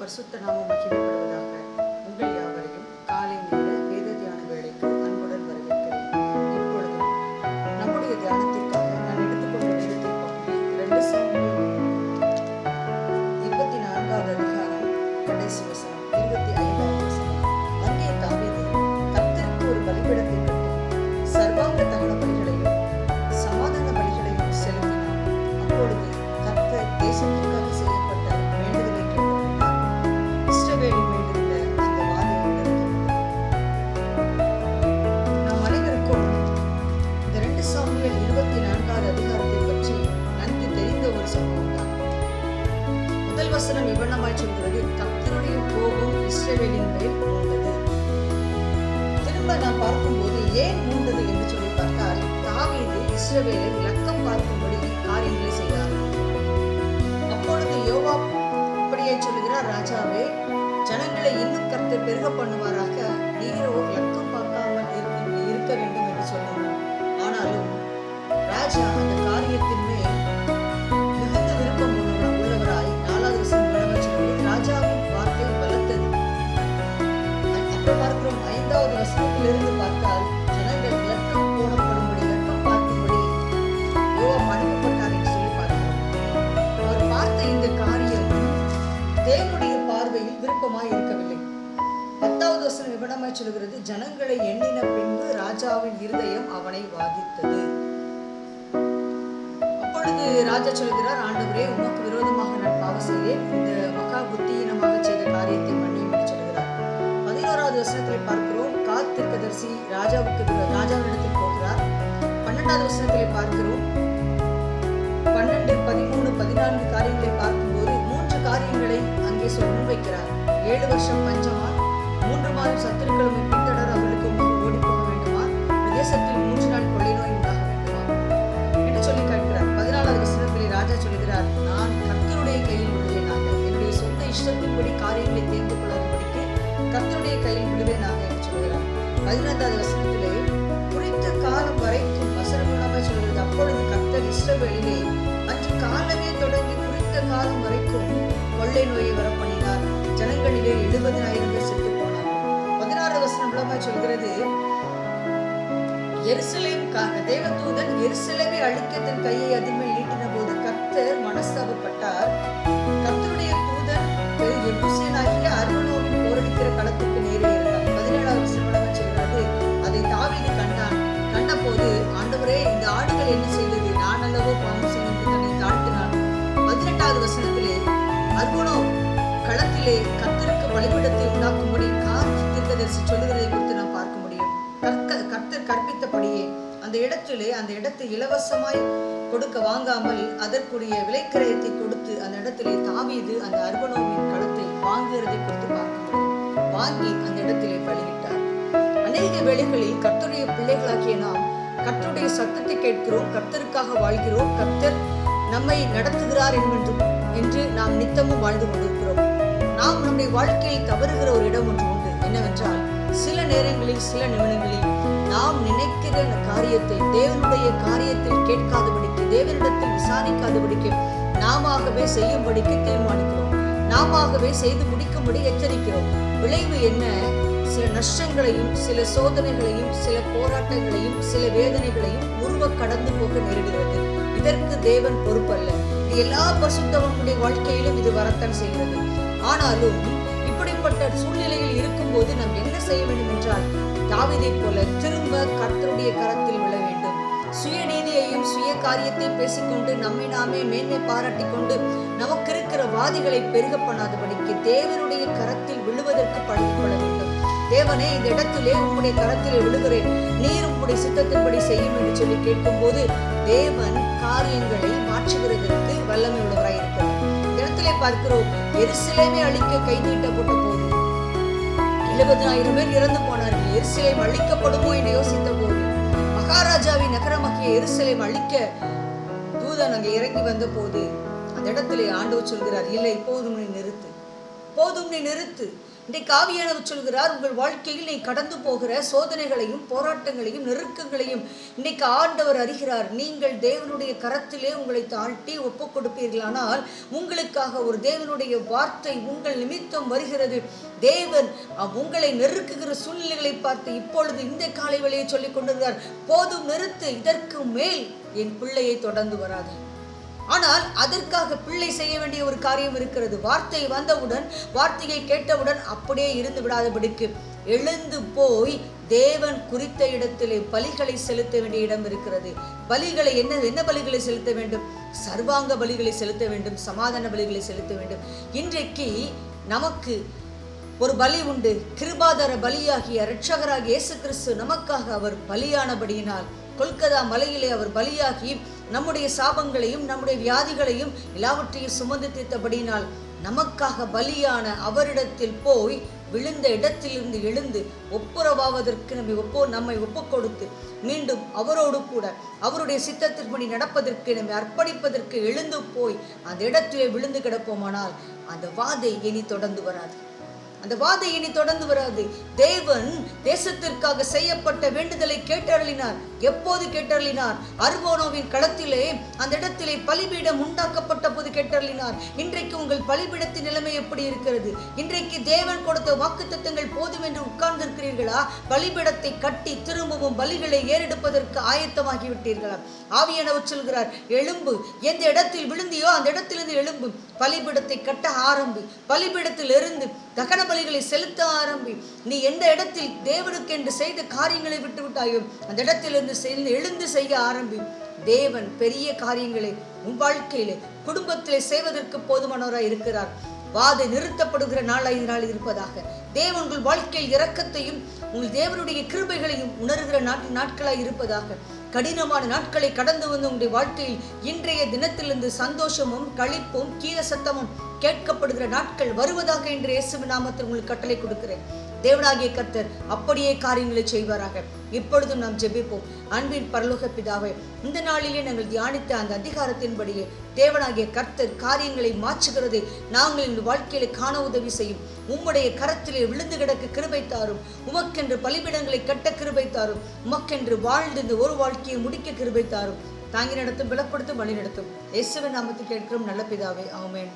பரிசுத்த நாமம் மகிமைப்படுவதாக ரெண்டு சாமியல் இருபத்தி நான்காவது அதிகாரத்தை பற்றி நன்கு தெரிந்த ஒரு சம்பவம் தான் முதல் வசனம் விவரணமாய் சொல்கிறது கத்தருடைய கோபம் இஸ்ரவேலின் மேல் மூண்டது. திரும்ப நான் பார்க்கும்போது ஏன் மூண்டது என்று சொல்லி பார்த்தால் தாவீது இஸ்ரவேலை இலக்கம் பார்க்கும்படி காரியங்களை செய்தார். அப்பொழுது யோகா இப்படியே சொல்லுகிறார் ராஜாவே ஜனங்களை இன்னும் கருத்து பெருக பண்ணுவாராக நீரோ இலக்கம் ராஜா அந்த காரியத்தின் மேல் மிகுந்த விருப்பம் உள்ளவராய் நாலாவது வசனம் விளம்பரம் ராஜாவின் வார்த்தை பலத்தது. அப்புறம் பார்க்கிறோம் ஐந்தாவது வசனத்திலிருந்து பார்த்தால் ஜனங்கள் இலக்கம் போடப்படும்படி இலக்கம் அனுப்பப்பட்டார் என்று சொல்லி பார்க்கிறோம். அவர் பார்த்த இந்த காரியம் தேவனுடைய பார்வையில் விருப்பமாய் இருக்கவில்லை. பத்தாவது வசனம் விவரமாய் சொல்கிறது ஜனங்களை எண்ணின பின்பு ராஜாவின் இருதயம் அவனை வாதித்தது. அப்பொழுது ராஜா சொல்கிறார் ஆண்டவரே உமக்கு விரோதமாக நான் பாவம் செய்தேன். இந்த மகா புத்தியினமாக செய்த காரியத்தை மன்னியும் என்று சொல்கிறார். பதினோராவது வசனத்தில் பார்க்கிறோம் காத்திருக்கதரிசி ராஜாவுக்கு ராஜாவிடத்தில் போகிறார். பன்னெண்டாவது வசனத்தில் பார்க்கிறோம் பன்னெண்டு பதிமூணு பதினான்கு காரியத்தை பார்க்கும்போது மூன்று காரியங்களை அங்கே சொல் முன்வைக்கிறார் ஏழு வருஷம் பஞ்சமா மூன்று மாதம் சத்துருக்களும் கத்தருடைய கையில் விடுவேனாக என்று சொல்கிறார். பதினைந்தாவது வசனத்திலே குறித்த காலம் வரைக்கும் வசனம் மூலமாக சொல்கிறது. அப்பொழுது கத்தர் இஸ்ரவேலிலே அன்று காலமே தொடங்கி குறித்த காலம் வரைக்கும் கொள்ளை நோயை வரப்பண்ணினார். ஜனங்களிலே எழுபதினாயிரம் பேர் செத்து போனார். பதினாறு வசனம் மூலமாக சொல்கிறது எருசலேம் தேவதூதன் எருசலேமை அழிக்க தன் கையை அதன் நீட்டின போது கர்த்தர் மனஸ்தாபப்பட்டார். காத்து தீர்க்கதரிசி சொல்லுகிறதை குறித்து நாம் பார்க்க முடியும். கற்க கர்த்தர் கற்பித்தபடியே அந்த இடத்திலே அந்த இடத்தை இலவசமாய் கொடுக்க வாங்காமல் அதற்குரிய விலைக்கிரயத்தை கொடுத்து அந்த இடத்திலே தாவீது அந்த அர்பனோவின் களத்தை வாங்குகிறதை குறித்து பார்க்க முடியும். வாங்கி அந்த இடத்திலே பலியிட்டார். அநேக வேளைகளில் கர்த்தருடைய பிள்ளைகளாகிய நாம் கர்த்தருடைய சத்தத்தை கேட்கிறோம் கர்த்தருக்காக வாழ்கிறோம் கர்த்தர் நம்மை நடத்துகிறார் என்று என்று நாம் நித்தமும் வாழ்ந்து கொண்டிருக்கிறோம். நாம் நம்முடைய வாழ்க்கையில் தவறுகிற ஒரு இடம் ஒன்று என்னவென்றால் சில நேரங்களில் சில நிமிடங்களில் நாம் நினைக்கிற காரியத்தை தேவனுடைய காரியத்தில் கேட்காதபடிக்கு தேவனிடத்தில் விசாரிக்காதபடிக்கு நாமவே செய்யும்படிக்கு தீர்மானிக்கிறோம். நாமவே செய்து முடிக்கும்படி எச்சரிக்கிறோம். விளைவு என்ன? சில நஷ்டங்களையும் சில சோதனைகளையும் சில போராட்டங்களையும் சில வேதனைகளையும் உருவ கடந்து போக நேரிடுகிறது. இதற்கு தேவன் பொறுப்பல்ல. எல்லா பசுத்தவனுடைய வாழ்க்கையிலும் இது வரத்தான் செய்கிறது. ஆனாலும் இப்படிப்பட்ட சூழ்நிலையில் இருக்கும்போது நாம் என்ன செய்ய வேண்டும் என்றால் தாவிதை போல திரும்ப கர்த்தருடைய கரத்தில் விழ வேண்டும். சுயநீதியையும் சுய காரியத்தை பேசிக்கொண்டு நம்மை நாமே மேன்மை பாராட்டி கொண்டு நமக்கு இருக்கிற வாதிகளை பெருக பண்ணாதபடிக்கு தேவனுடைய கரத்தில் விழுவதற்கு பழகிக்கொள்ள வேண்டும். தேவனே இந்த இடத்திலே உம்முடைய கரத்தில் விழுகிறேன். நீர் உம்முடைய சித்தத்தின்படி செய்யும் என்று சொல்லி கேட்கும்போது தேவன் காரியங்களை மாற்றுகிறதற்கு வல்லமை உள்ளது பார்க்கிறோம். எருசலேமை அழிக்க கை நீட்டப்பட்ட போது எழுபதாயிரம் பேர் இறந்து போனார்கள். எருசலேம் அழிக்கப்படுமோ என்று யோசித்த போது மகாராஜாவின் நகரமாகிய எருசலேம் அழிக்க தூதன் அங்கே இறங்கி வந்த போது அந்த இடத்திலே ஆண்டவர் சொல்கிறார் இல்லை போதும் நீ நிறுத்து. போதும் நீ நிறுத்து. இன்றைக்கு ஆவியானவர் சொல்கிறார் உங்கள் வாழ்க்கையில் நீ கடந்து போகிற சோதனைகளையும் போராட்டங்களையும் நெருக்கங்களையும் இன்னைக்கு ஆண்டவர் அறிகிறார். நீங்கள் தேவனுடைய கரத்திலே உங்களை தாழ்த்தி ஒப்பு கொடுப்பீர்களானால் உங்களுக்காக ஒரு தேவனுடைய வார்த்தை உங்கள் நிமித்தம் வருகிறது. தேவன் அவ் உங்களை நெருக்குகிற சூழ்நிலைகளை பார்த்து இப்பொழுது இந்த காலை வேளையை சொல்லிக் கொண்டிருந்தார். போதும் நிறுத்து இதற்கு மேல் என் பிள்ளையை தொடர்ந்து வராது. ஆனால் அதற்காக பிள்ளை செய்ய வேண்டிய ஒரு காரியம் இருக்கிறது. வார்த்தை வந்தவுடன் வார்த்தையை கேட்டவுடன் அப்படியே இருந்து விடாதபடிக்கு எழுந்து போய் தேவன் குறித்த இடத்திலே பலிகளை செலுத்த வேண்டிய இடம் இருக்கிறது. பலிகளை என்ன என்ன பலிகளை செலுத்த வேண்டும்? சர்வாங்க பலிகளை செலுத்த வேண்டும் சமாதான பலிகளை செலுத்த வேண்டும். இன்றைக்கு நமக்கு ஒரு பலி உண்டு. கிருபாதார பலியாகிய இரட்சகராக இயேசு கிறிஸ்து நமக்காக அவர் பலியானபடியினால் கொல்கதா மலையிலே அவர் பலியாகி நம்முடைய சாபங்களையும் நம்முடைய வியாதிகளையும் எல்லாவற்றையும் சுமந்து தீர்த்தபடியினால் நமக்காக பலியான அவரிடத்தில் போய் விழுந்த இடத்திலிருந்து எழுந்து ஒப்புரவாவதற்கு நம்மை ஒப்போ நம்மை ஒப்பு கொடுத்து மீண்டும் அவரோடு கூட அவருடைய சித்தத்திற்படி நடப்பதற்கு நம்மை அர்ப்பணிப்பதற்கு எழுந்து போய் அந்த இடத்திலே விழுந்து கிடப்போமானால் அந்த வாதை இனி தொடர்ந்து வராது. அந்த வாதை இனி தொடர்ந்து வராது. தேவன் தேசத்திற்காக செய்யப்பட்ட வேண்டுதலை கேட்டருளினார். எப்போது கேட்டருளினார்? அர்போனோவின் களத்திலே அந்த இடத்திலே பலிபீடம் உண்டாக்கப்பட்ட போது கேட்டருளினார். இன்றைக்கு உங்கள் பலிபீடத்தின் நிலைமை எப்படி இருக்கிறது? இன்றைக்கு தேவன் கொடுத்த வாக்குத்தத்தங்கள் போதும் என்று உட்கார்ந்திருக்கிறீர்களா? பலிபீடத்தை கட்டி திரும்பவும் பலிகளை ஏறெடுப்பதற்கு ஆயத்தமாகி விட்டீர்களா ஆவியானவர் சொல்கிறார் எழும்பு. எந்த இடத்தில் விழுந்தியோ அந்த இடத்திலிருந்து எழும்பு. பலிபீடத்தை கட்ட ஆரம்பி. பலிபீடத்தில் இருந்து தகன பலிகளை செலுத்த ஆரம்பி. நீ எந்த இடத்தில் தேவனுக்கு என்று செய்த காரியங்களை விட்டு விட்டாயோ அந்த இடத்திலிருந்து சேர்ந்து எழுந்து செய்ய ஆரம்பி. தேவன் பெரிய காரியங்களை உன் வாழ்க்கையிலே குடும்பத்திலே செய்வதற்கு போதுமானவராய் இருக்கிறார். வாதை நிறுத்தப்படுகிற நாளாய் இந்த நாள் இருப்பதாக. தேவன் உங்கள் வாழ்க்கையில் இரக்கத்தையும் உங்கள் தேவனுடைய கிருபைகளையும் உணர்கிற நாட் நாட்களாய் இருப்பதாக. கடினமான நாட்களை கடந்து வந்த உங்களுடைய வாழ்க்கையில் இன்றைய தினத்திலிருந்து சந்தோஷமும் களிப்பும் கீழ சத்தமும் கேட்கப்படுகிற நாட்கள் வருவதாக என்று இயேசுவின் நாமத்தில் உங்களுக்கு கட்டளை கொடுக்கிறேன். தேவனாகிய கர்த்தர் அப்படியே காரியங்களை செய்வாராக. இப்பொழுதும் நாம் ஜெபிப்போம். அன்பின் பரலோக பிதாவை இந்த நாளிலே நாங்கள் தியானித்த அந்த அதிகாரத்தின்படியே தேவனாகிய கர்த்தர் காரியங்களை மாற்றுகிறதை நாங்கள் இந்த வாழ்க்கையில காண உதவி செய்யும். உம்முடைய கரத்திலே விழுந்து கிடக்க கிருபை தாரும். உமக்கென்று பலிபிடங்களை கட்ட கிருபை தாரும். உமக்கென்று வாழ்ந்து இந்த ஒரு வாழ்க்கையை முடிக்க கிருபை தாரும். தாங்கி நடத்தும் பலப்படுத்தும் வழி நடத்தும். இயேசுவின் நாமத்தில் கேட்கிறோம் நல்ல பிதாவே ஆமேன்.